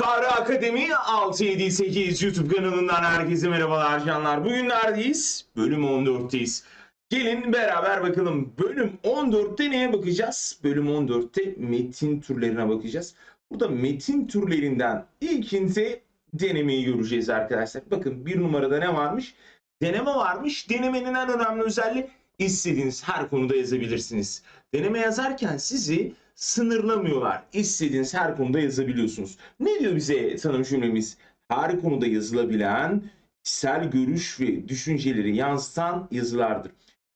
Kara Akademi 678 YouTube kanalından herkese merhabalar canlar. Bugün neredeyiz? Bölüm 14'teyiz. Gelin beraber bakalım. Bölüm 14'te neye bakacağız? Bölüm 14'te metin türlerine bakacağız. Burada metin türlerinden ilkinde denemeyi göreceğiz arkadaşlar. Bakın bir numarada ne varmış? Deneme varmış. Denemenin en önemli özelliği istediğiniz her konuda yazabilirsiniz. Deneme yazarken sizi sınırlamıyorlar. İstediğiniz her konuda yazabiliyorsunuz. Ne diyor bize tanım cümlemiz? Her konuda yazılabilen kişisel görüş ve düşünceleri yansıtan yazılardır.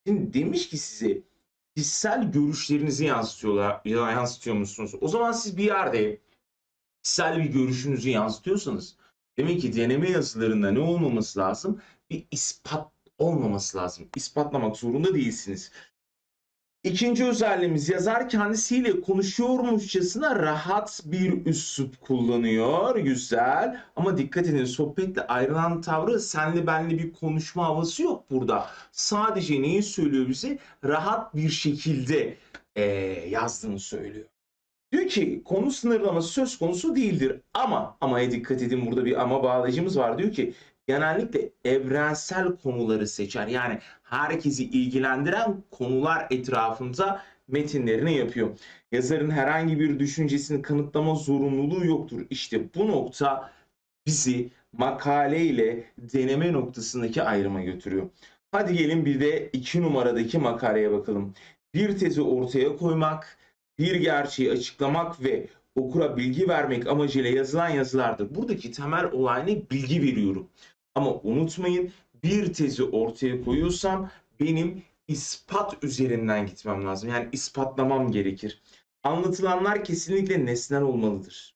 Şimdi demiş ki size kişisel görüşlerinizi yansıtıyorlar, ya yansıtıyor musunuz? O zaman siz bir yerde kişisel bir görüşünüzü yansıtıyorsanız demek ki deneme yazılarında ne olmaması lazım? Bir ispat olmaması lazım. İspatlamak zorunda değilsiniz. İkinci özelliğimiz yazar kendisiyle konuşuyormuşçasına rahat bir üslup kullanıyor. Güzel. Ama dikkat edin sohbetle ayrılan tavrı senli benli bir konuşma havası yok burada. Sadece neyi söylüyor bize? Rahat bir şekilde eee, yazdığını söylüyor. Diyor ki konu sınırlaması söz konusu değildir ama ama'ya dikkat edin burada bir ama bağlayıcımız var. Diyor ki genellikle evrensel konuları seçer. Yani herkesi ilgilendiren konular etrafında metinlerini yapıyor. Yazarın herhangi bir düşüncesini kanıtlama zorunluluğu yoktur. İşte bu nokta bizi makale ile deneme noktasındaki ayrıma götürüyor. Hadi gelin bir de iki numaradaki makaleye bakalım. Bir tezi ortaya koymak, bir gerçeği açıklamak ve okura bilgi vermek amacıyla yazılan yazılardır. Buradaki temel olay ne? Bilgi veriyorum. Ama unutmayın bir tezi ortaya koyuyorsam benim ispat üzerinden gitmem lazım. Yani ispatlamam gerekir. Anlatılanlar kesinlikle nesnel olmalıdır.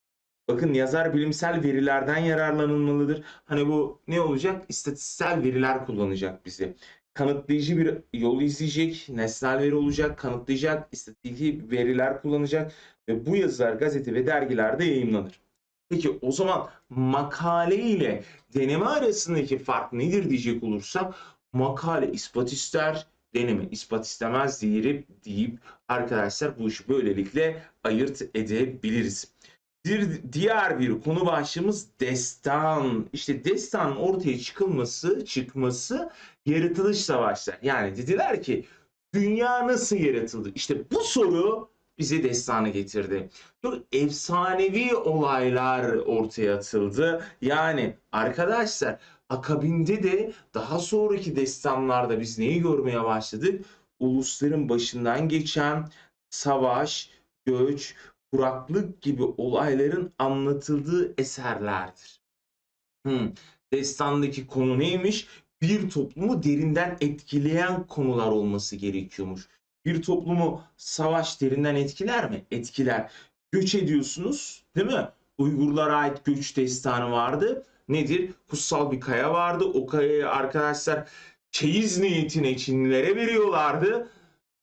Bakın yazar bilimsel verilerden yararlanılmalıdır. Hani bu ne olacak? İstatistiksel veriler kullanacak bizi. Kanıtlayıcı bir yol izleyecek, nesnel veri olacak, kanıtlayacak, istatistiki veriler kullanacak ve bu yazılar gazete ve dergilerde yayınlanır. Peki o zaman makale ile deneme arasındaki fark nedir diyecek olursam makale ispat ister, deneme ispat istemez deyip, deyip arkadaşlar bu işi böylelikle ayırt edebiliriz. Diğer bir konu başlığımız destan. İşte destanın ortaya çıkılması, çıkması yaratılış savaşlar. Yani dediler ki dünya nasıl yaratıldı? İşte bu soru bize destanı getirdi. Çok efsanevi olaylar ortaya atıldı. Yani arkadaşlar akabinde de daha sonraki destanlarda biz neyi görmeye başladık? Ulusların başından geçen savaş, göç, kuraklık gibi olayların anlatıldığı eserlerdir. Hmm. Destandaki konu neymiş? Bir toplumu derinden etkileyen konular olması gerekiyormuş. Bir toplumu savaş derinden etkiler mi? Etkiler. Göç ediyorsunuz, değil mi? Uygurlara ait göç destanı vardı. Nedir? Kutsal bir kaya vardı. O kayayı arkadaşlar çeyiz niyetine Çinlilere veriyorlardı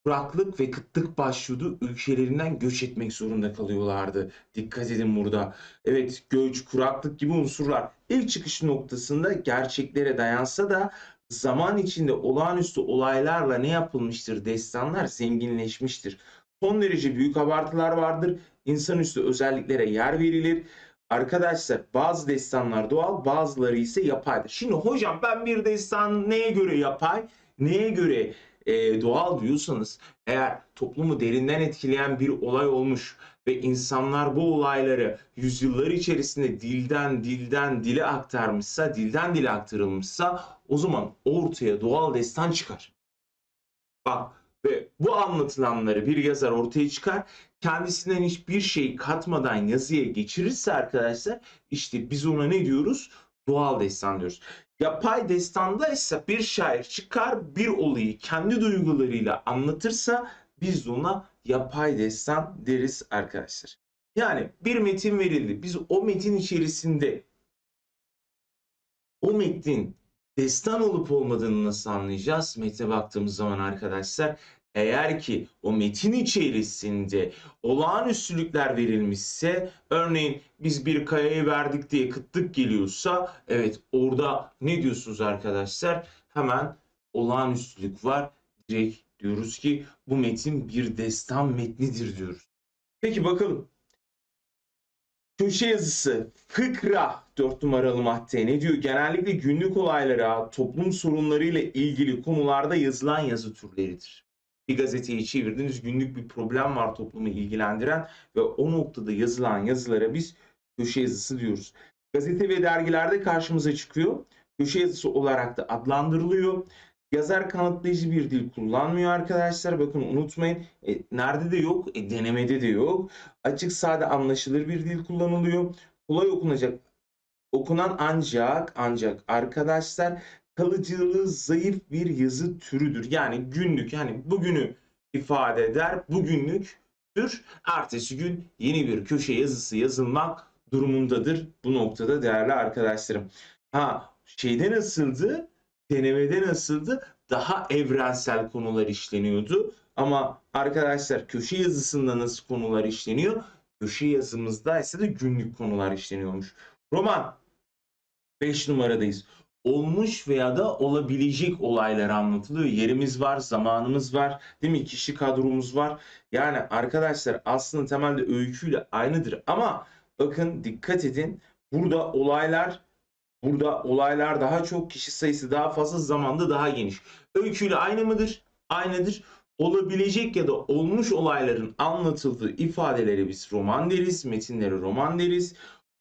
kuraklık ve kıtlık başlıyordu. Ülkelerinden göç etmek zorunda kalıyorlardı. Dikkat edin burada. Evet göç, kuraklık gibi unsurlar ilk çıkış noktasında gerçeklere dayansa da zaman içinde olağanüstü olaylarla ne yapılmıştır? Destanlar zenginleşmiştir. Son derece büyük abartılar vardır. İnsanüstü özelliklere yer verilir. Arkadaşlar bazı destanlar doğal bazıları ise yapaydır. Şimdi hocam ben bir destan neye göre yapay, neye göre e, doğal diyorsanız eğer toplumu derinden etkileyen bir olay olmuş ve insanlar bu olayları yüzyıllar içerisinde dilden dilden dile aktarmışsa, dilden dile aktarılmışsa o zaman ortaya doğal destan çıkar. Bak ve bu anlatılanları bir yazar ortaya çıkar. Kendisinden hiçbir şey katmadan yazıya geçirirse arkadaşlar işte biz ona ne diyoruz? Doğal destan diyoruz. Yapay destanda ise bir şair çıkar bir olayı kendi duygularıyla anlatırsa biz ona yapay destan deriz arkadaşlar. Yani bir metin verildi. Biz o metin içerisinde o metnin destan olup olmadığını nasıl anlayacağız? Metne baktığımız zaman arkadaşlar eğer ki o metin içerisinde olağanüstülükler verilmişse örneğin biz bir kayayı verdik diye kıtlık geliyorsa evet orada ne diyorsunuz arkadaşlar? Hemen olağanüstülük var. Direkt diyoruz ki bu metin bir destan metnidir diyoruz. Peki bakalım. Köşe yazısı, fıkra 4 numaralı madde ne diyor? Genellikle günlük olaylara, toplum sorunlarıyla ilgili konularda yazılan yazı türleridir. Bir gazeteyi çevirdiniz, günlük bir problem var toplumu ilgilendiren ve o noktada yazılan yazılara biz köşe yazısı diyoruz. Gazete ve dergilerde karşımıza çıkıyor. Köşe yazısı olarak da adlandırılıyor. Yazar kanıtlayıcı bir dil kullanmıyor arkadaşlar. Bakın unutmayın. E, nerede de yok? E, denemede de yok. Açık sade anlaşılır bir dil kullanılıyor. Kolay okunacak. Okunan ancak ancak arkadaşlar kalıcılığı zayıf bir yazı türüdür. Yani günlük yani bugünü ifade eder. Bugünlüktür. Ertesi gün yeni bir köşe yazısı yazılmak durumundadır. Bu noktada değerli arkadaşlarım. Ha şeyde nasıldı? Denemede nasıldı? Daha evrensel konular işleniyordu. Ama arkadaşlar köşe yazısında nasıl konular işleniyor? Köşe yazımızda ise de günlük konular işleniyormuş. Roman 5 numaradayız. Olmuş veya da olabilecek olaylar anlatılıyor. Yerimiz var, zamanımız var, değil mi? Kişi kadromuz var. Yani arkadaşlar aslında temelde öyküyle aynıdır ama bakın dikkat edin. Burada olaylar burada olaylar daha çok, kişi sayısı daha fazla, zamanda daha geniş. Öyküyle aynı mıdır? Aynıdır. Olabilecek ya da olmuş olayların anlatıldığı ifadeleri biz roman deriz, metinleri roman deriz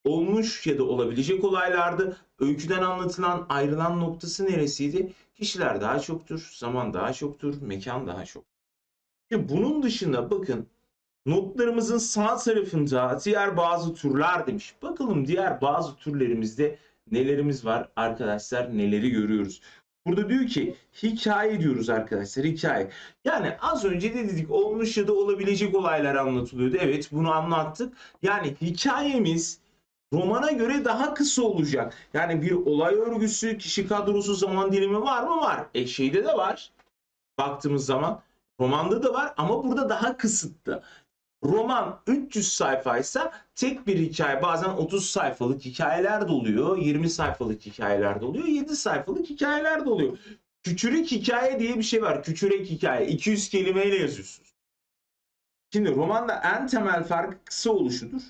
olmuş ya da olabilecek olaylarda öyküden anlatılan ayrılan noktası neresiydi? Kişiler daha çoktur, zaman daha çoktur, mekan daha çok. Şimdi bunun dışında bakın notlarımızın sağ tarafında diğer bazı türler demiş. Bakalım diğer bazı türlerimizde nelerimiz var arkadaşlar neleri görüyoruz. Burada diyor ki hikaye diyoruz arkadaşlar hikaye. Yani az önce de dedik olmuş ya da olabilecek olaylar anlatılıyordu. Evet bunu anlattık. Yani hikayemiz romana göre daha kısa olacak. Yani bir olay örgüsü, kişi kadrosu, zaman dilimi var mı? Var. E şeyde de var. Baktığımız zaman romanda da var ama burada daha kısıtlı. Roman 300 sayfaysa tek bir hikaye bazen 30 sayfalık hikayeler de oluyor, 20 sayfalık hikayeler de oluyor, 7 sayfalık hikayeler de oluyor. Küçürek hikaye diye bir şey var. Küçürek hikaye. 200 kelimeyle yazıyorsunuz. Şimdi romanda en temel farkı kısa oluşudur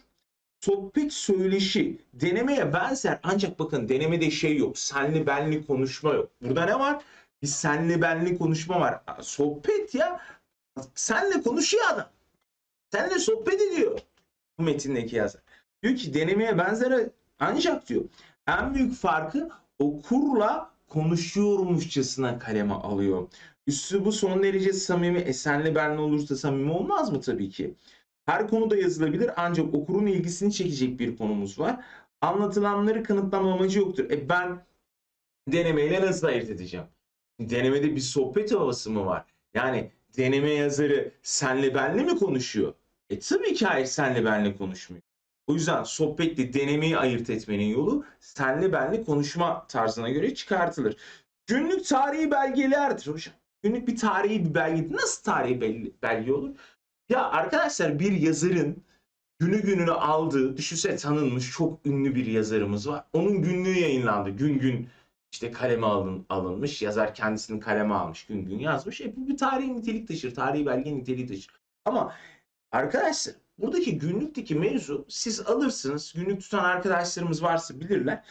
sohbet söyleşi denemeye benzer ancak bakın denemede şey yok. Senli benli konuşma yok. Burada ne var? Bir senli benli konuşma var. Sohbet ya. Senle konuşuyor adam. Senle sohbet ediyor. Bu metindeki yazar. Diyor ki denemeye benzer ancak diyor. En büyük farkı okurla konuşuyormuşçasına kaleme alıyor. Üslubu son derece samimi, esenli benli olursa samimi olmaz mı tabii ki? Her konuda yazılabilir ancak okurun ilgisini çekecek bir konumuz var. Anlatılanları kanıtlama amacı yoktur. E ben denemeyle nasıl ayırt edeceğim? Denemede bir sohbet havası mı var? Yani deneme yazarı senle benle mi konuşuyor? E tabii ki hayır senle benle konuşmuyor. O yüzden sohbetle denemeyi ayırt etmenin yolu senle benle konuşma tarzına göre çıkartılır. Günlük tarihi belgelerdir hocam. Günlük bir tarihi bir belge. Nasıl tarihi belge olur? Ya arkadaşlar bir yazarın günü gününü aldığı, düşünse tanınmış çok ünlü bir yazarımız var. Onun günlüğü yayınlandı. Gün gün işte kaleme alın, alınmış. Yazar kendisinin kaleme almış. Gün gün yazmış. E bu bir tarihi nitelik taşır. Tarihi belge niteliği taşır. Ama arkadaşlar buradaki günlükteki mevzu siz alırsınız. Günlük tutan arkadaşlarımız varsa bilirler.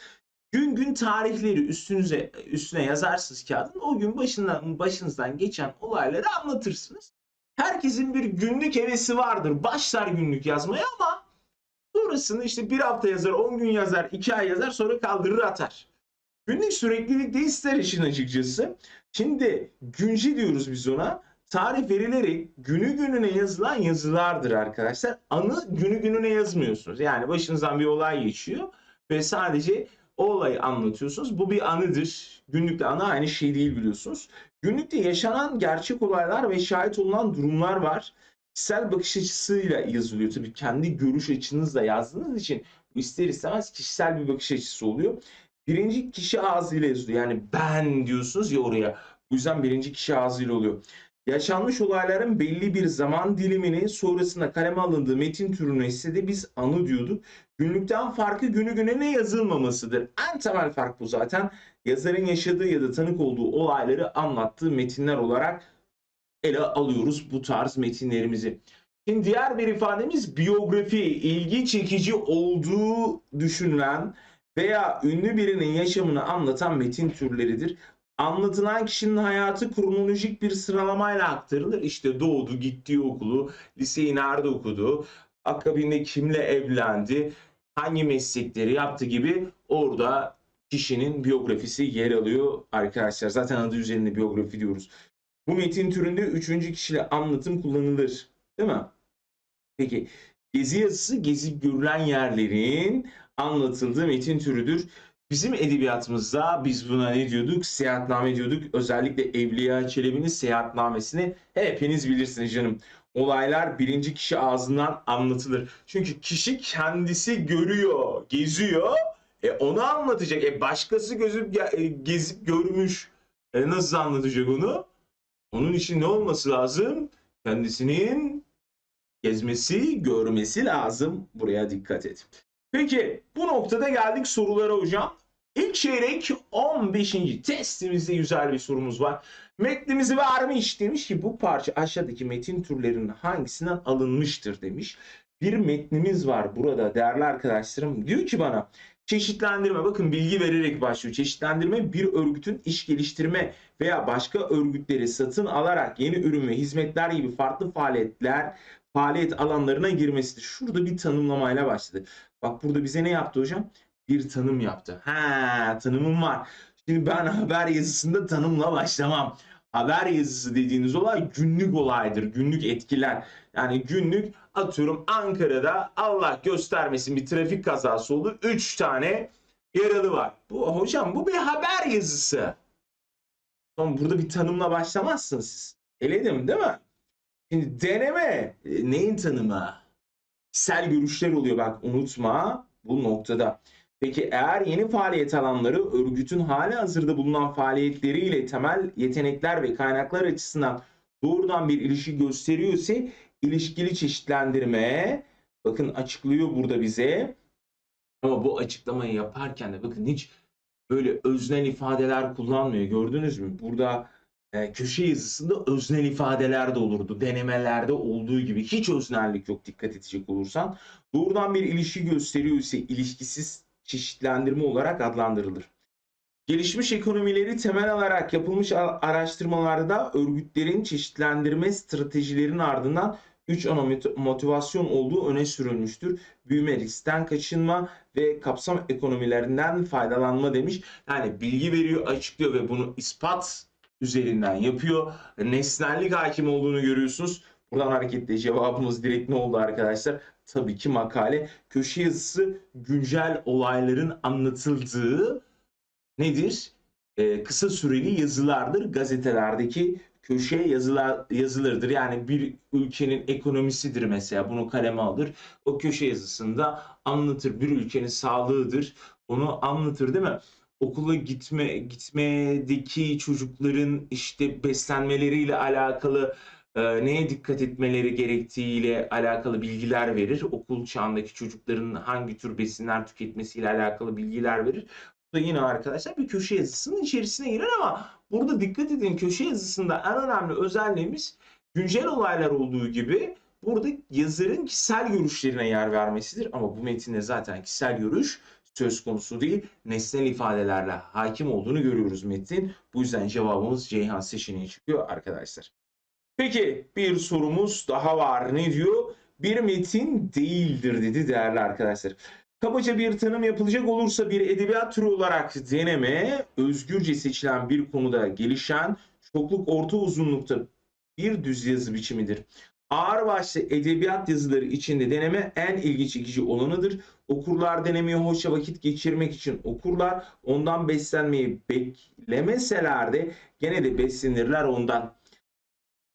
Gün gün tarihleri üstünüze üstüne yazarsınız kağıdın. O gün başından başınızdan geçen olayları anlatırsınız. Herkesin bir günlük hevesi vardır. Başlar günlük yazmaya ama sonrasını işte bir hafta yazar, on gün yazar, iki ay yazar sonra kaldırır atar. Günlük süreklilik de ister işin açıkçası. Şimdi günci diyoruz biz ona. Tarih verilerek günü gününe yazılan yazılardır arkadaşlar. Anı günü gününe yazmıyorsunuz. Yani başınızdan bir olay geçiyor ve sadece o olayı anlatıyorsunuz. Bu bir anıdır. Günlükte anı aynı şey değil biliyorsunuz. Günlükte yaşanan gerçek olaylar ve şahit olunan durumlar var. Kişisel bakış açısıyla yazılıyor. Tabii kendi görüş açınızla yazdığınız için ister istemez kişisel bir bakış açısı oluyor. Birinci kişi ağzıyla yazılıyor. Yani ben diyorsunuz ya oraya. Bu yüzden birinci kişi ağzıyla oluyor. Yaşanmış olayların belli bir zaman dilimini sonrasında kaleme alındığı metin türüne ise de biz anı diyorduk. Günlükten farkı günü güne ne yazılmamasıdır. En temel fark bu zaten. Yazarın yaşadığı ya da tanık olduğu olayları anlattığı metinler olarak ele alıyoruz bu tarz metinlerimizi. Şimdi diğer bir ifademiz biyografi, ilgi çekici olduğu düşünülen veya ünlü birinin yaşamını anlatan metin türleridir. Anlatılan kişinin hayatı kronolojik bir sıralamayla aktarılır. İşte doğdu, gittiği okulu, liseyi nerede okudu, akabinde kimle evlendi, hangi meslekleri yaptı gibi orada kişinin biyografisi yer alıyor arkadaşlar. Zaten adı üzerinde biyografi diyoruz. Bu metin türünde üçüncü kişiyle anlatım kullanılır. Değil mi? Peki gezi yazısı gezip görülen yerlerin anlatıldığı metin türüdür. Bizim edebiyatımızda biz buna ne diyorduk? Seyahatname diyorduk. Özellikle Evliya Çelebi'nin seyahatnamesini hepiniz bilirsiniz canım. Olaylar birinci kişi ağzından anlatılır. Çünkü kişi kendisi görüyor, geziyor. E onu anlatacak. E başkası gözüp e, gezip görmüş. E nasıl anlatacak onu? Onun için ne olması lazım? Kendisinin gezmesi, görmesi lazım. Buraya dikkat et. Peki bu noktada geldik sorulara hocam. İlk çeyrek 15. testimizde güzel bir sorumuz var. Metnimizi vermiş demiş ki bu parça aşağıdaki metin türlerinin hangisinden alınmıştır demiş. Bir metnimiz var burada değerli arkadaşlarım. Diyor ki bana çeşitlendirme bakın bilgi vererek başlıyor. Çeşitlendirme bir örgütün iş geliştirme veya başka örgütleri satın alarak yeni ürün ve hizmetler gibi farklı faaliyetler faaliyet alanlarına girmesidir. Şurada bir tanımlamayla başladı. Bak burada bize ne yaptı hocam? Bir tanım yaptı. Ha, tanımım var. Şimdi ben haber yazısında tanımla başlamam. Haber yazısı dediğiniz olay günlük olaydır. Günlük etkiler. Yani günlük atıyorum Ankara'da Allah göstermesin bir trafik kazası oldu. 3 tane yaralı var. Bu hocam bu bir haber yazısı. Ama burada bir tanımla başlamazsınız siz. Eledim değil mi? Şimdi deneme e, neyin tanımı? Kişisel görüşler oluyor bak unutma bu noktada. Peki eğer yeni faaliyet alanları örgütün hali hazırda bulunan faaliyetleriyle temel yetenekler ve kaynaklar açısından doğrudan bir ilişki gösteriyorsa ilişkili çeşitlendirme bakın açıklıyor burada bize. Ama bu açıklamayı yaparken de bakın hiç böyle öznel ifadeler kullanmıyor. Gördünüz mü? Burada e, köşe yazısında öznel ifadeler de olurdu. Denemelerde olduğu gibi hiç öznellik yok dikkat edecek olursan. Doğrudan bir ilişki gösteriyor ise ilişkisiz çeşitlendirme olarak adlandırılır. Gelişmiş ekonomileri temel alarak yapılmış araştırmalarda örgütlerin çeşitlendirme stratejilerinin ardından 3 ana mot- motivasyon olduğu öne sürülmüştür. Büyüme, riskten kaçınma ve kapsam ekonomilerinden faydalanma demiş. Yani bilgi veriyor, açıklıyor ve bunu ispat üzerinden yapıyor. Nesnellik hakim olduğunu görüyorsunuz. Buradan hareketle cevabımız direkt ne oldu arkadaşlar? Tabii ki makale. Köşe yazısı güncel olayların anlatıldığı nedir? Ee, kısa süreli yazılardır. Gazetelerdeki köşe yazılar yazılarıdır. Yani bir ülkenin ekonomisidir mesela. Bunu kaleme alır. O köşe yazısında anlatır. Bir ülkenin sağlığıdır. Onu anlatır değil mi? okula gitme gitmedeki çocukların işte beslenmeleriyle alakalı e, neye dikkat etmeleri gerektiğiyle alakalı bilgiler verir. Okul çağındaki çocukların hangi tür besinler tüketmesiyle alakalı bilgiler verir. Bu da yine arkadaşlar bir köşe yazısının içerisine girer ama burada dikkat edin köşe yazısında en önemli özelliğimiz güncel olaylar olduğu gibi burada yazarın kişisel görüşlerine yer vermesidir. Ama bu metinde zaten kişisel görüş söz konusu değil. Nesnel ifadelerle hakim olduğunu görüyoruz metnin. Bu yüzden cevabımız Ceyhan seçeneği çıkıyor arkadaşlar. Peki bir sorumuz daha var. Ne diyor? Bir metin değildir dedi değerli arkadaşlar. Kabaca bir tanım yapılacak olursa bir edebiyat türü olarak deneme, özgürce seçilen bir konuda gelişen, çokluk orta uzunlukta bir düz yazı biçimidir. Ağır başlı edebiyat yazıları içinde deneme en ilgi çekici olanıdır. Okurlar denemeyi hoşça vakit geçirmek için okurlar. Ondan beslenmeyi beklemeseler de gene de beslenirler ondan.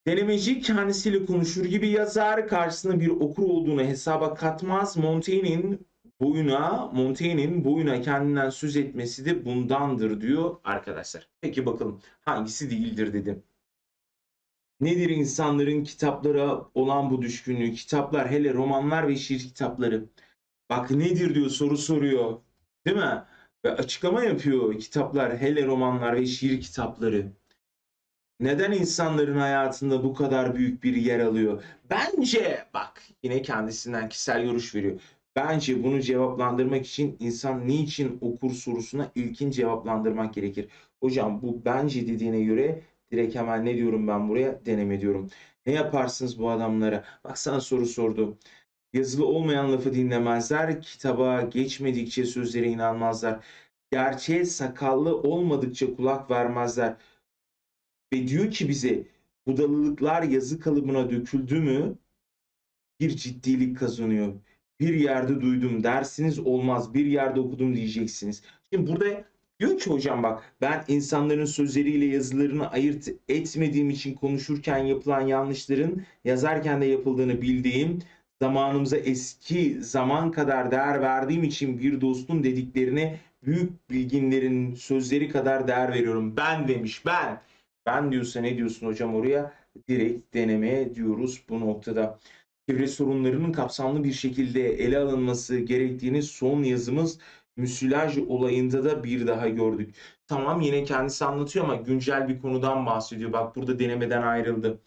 Denemeci kendisiyle konuşur gibi yazar, karşısında bir okur olduğunu hesaba katmaz. Montaigne'in boyuna, Montaigne'in boyuna kendinden söz etmesi de bundandır diyor arkadaşlar. Peki bakalım hangisi değildir dedim. Nedir insanların kitaplara olan bu düşkünlüğü? Kitaplar, hele romanlar ve şiir kitapları. Bak nedir diyor soru soruyor. Değil mi? Ve açıklama yapıyor kitaplar, hele romanlar ve şiir kitapları. Neden insanların hayatında bu kadar büyük bir yer alıyor? Bence bak yine kendisinden kişisel görüş veriyor. Bence bunu cevaplandırmak için insan niçin okur sorusuna ilkin cevaplandırmak gerekir. Hocam bu bence dediğine göre direkt hemen ne diyorum ben buraya deneme diyorum. Ne yaparsınız bu adamlara? Bak sana soru sordu. Yazılı olmayan lafı dinlemezler, kitaba geçmedikçe sözlere inanmazlar. Gerçeğe sakallı olmadıkça kulak vermezler. Ve diyor ki bize budalılıklar yazı kalıbına döküldü mü bir ciddilik kazanıyor. Bir yerde duydum dersiniz olmaz. Bir yerde okudum diyeceksiniz. Şimdi burada diyor ki hocam bak ben insanların sözleriyle yazılarını ayırt etmediğim için konuşurken yapılan yanlışların yazarken de yapıldığını bildiğim zamanımıza eski zaman kadar değer verdiğim için bir dostun dediklerine büyük bilginlerin sözleri kadar değer veriyorum. Ben demiş ben. Ben diyorsa ne diyorsun hocam oraya? Direkt denemeye diyoruz bu noktada. Çevre sorunlarının kapsamlı bir şekilde ele alınması gerektiğini son yazımız müsilaj olayında da bir daha gördük. Tamam yine kendisi anlatıyor ama güncel bir konudan bahsediyor. Bak burada denemeden ayrıldı.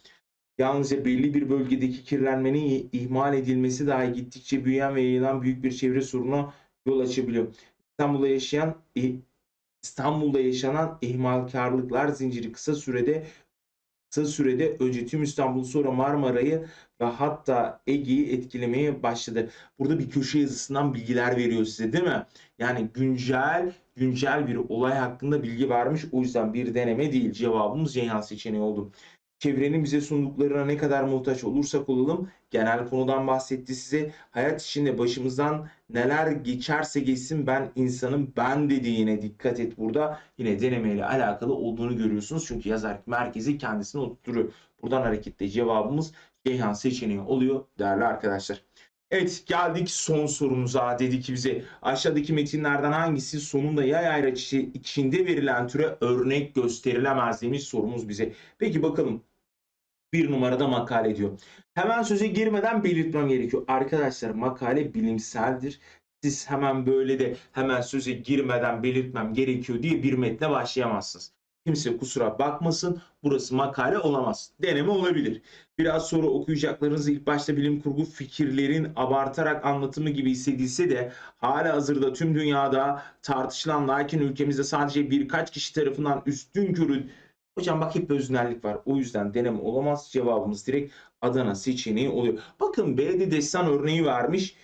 Yalnızca belli bir bölgedeki kirlenmenin ihmal edilmesi dahi gittikçe büyüyen ve yayılan büyük bir çevre sorununa yol açabiliyor. İstanbul'da yaşayan İstanbul'da yaşanan ihmalkarlıklar zinciri kısa sürede kısa sürede önce tüm İstanbul sonra Marmara'yı ve hatta Ege'yi etkilemeye başladı. Burada bir köşe yazısından bilgiler veriyor size değil mi? Yani güncel güncel bir olay hakkında bilgi vermiş. O yüzden bir deneme değil. Cevabımız Ceyhan seçeneği oldu. Çevrenin bize sunduklarına ne kadar muhtaç olursak olalım genel konudan bahsetti size. Hayat içinde başımızdan neler geçerse geçsin ben insanım ben dediğine dikkat et burada. Yine denemeyle alakalı olduğunu görüyorsunuz. Çünkü yazar merkezi kendisine oturtuyor. Buradan hareketle cevabımız Ceyhan seçeneği oluyor değerli arkadaşlar. Evet geldik son sorumuza. Dedi ki bize aşağıdaki metinlerden hangisi sonunda yay ayraç içinde verilen türe örnek gösterilemez demiş sorumuz bize. Peki bakalım bir numarada makale diyor. Hemen söze girmeden belirtmem gerekiyor. Arkadaşlar makale bilimseldir. Siz hemen böyle de hemen söze girmeden belirtmem gerekiyor diye bir metne başlayamazsınız. Kimse kusura bakmasın. Burası makale olamaz. Deneme olabilir. Biraz sonra okuyacaklarınız ilk başta bilim kurgu fikirlerin abartarak anlatımı gibi hissedilse de hala hazırda tüm dünyada tartışılan lakin ülkemizde sadece birkaç kişi tarafından üstün körü Hocam bak hep öznellik var. O yüzden deneme olamaz. Cevabımız direkt Adana seçeneği oluyor. Bakın B'de destan örneği vermiş.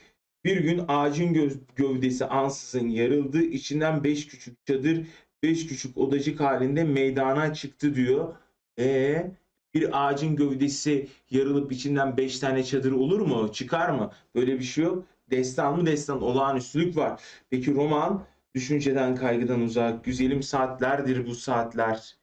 Bir gün ağacın gö- gövdesi ansızın yarıldı. İçinden 5 küçük çadır, 5 küçük odacık halinde meydana çıktı diyor. E bir ağacın gövdesi yarılıp içinden 5 tane çadır olur mu? Çıkar mı? Böyle bir şey yok. Destan mı destan? Olağanüstülük var. Peki roman düşünceden kaygıdan uzak. Güzelim saatlerdir bu saatler.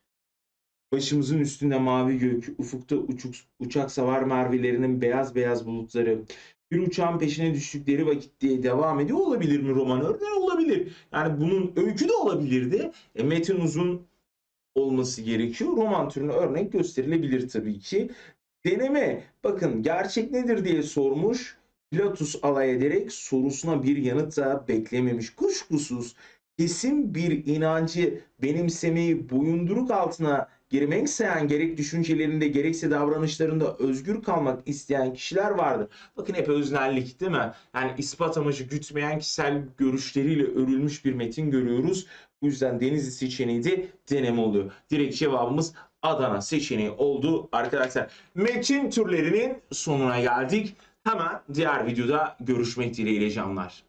Başımızın üstünde mavi gök, ufukta uçuk, uçak savar mervelerinin beyaz beyaz bulutları. Bir uçağın peşine düştükleri vakit diye devam ediyor olabilir mi roman örneği? Olabilir. Yani bunun öykü de olabilirdi. E, metin uzun olması gerekiyor. Roman türüne örnek gösterilebilir tabii ki. Deneme. Bakın gerçek nedir diye sormuş. Pilatus alay ederek sorusuna bir yanıt da beklememiş. Kuşkusuz kesin bir inancı benimsemeyi boyunduruk altına girmek isteyen gerek düşüncelerinde gerekse davranışlarında özgür kalmak isteyen kişiler vardır. Bakın hep öznellik değil mi? Yani ispat amacı gütmeyen kişisel görüşleriyle örülmüş bir metin görüyoruz. Bu yüzden Denizli seçeneği de deneme oluyor. Direkt cevabımız Adana seçeneği oldu arkadaşlar. Metin türlerinin sonuna geldik. Hemen diğer videoda görüşmek dileğiyle canlar.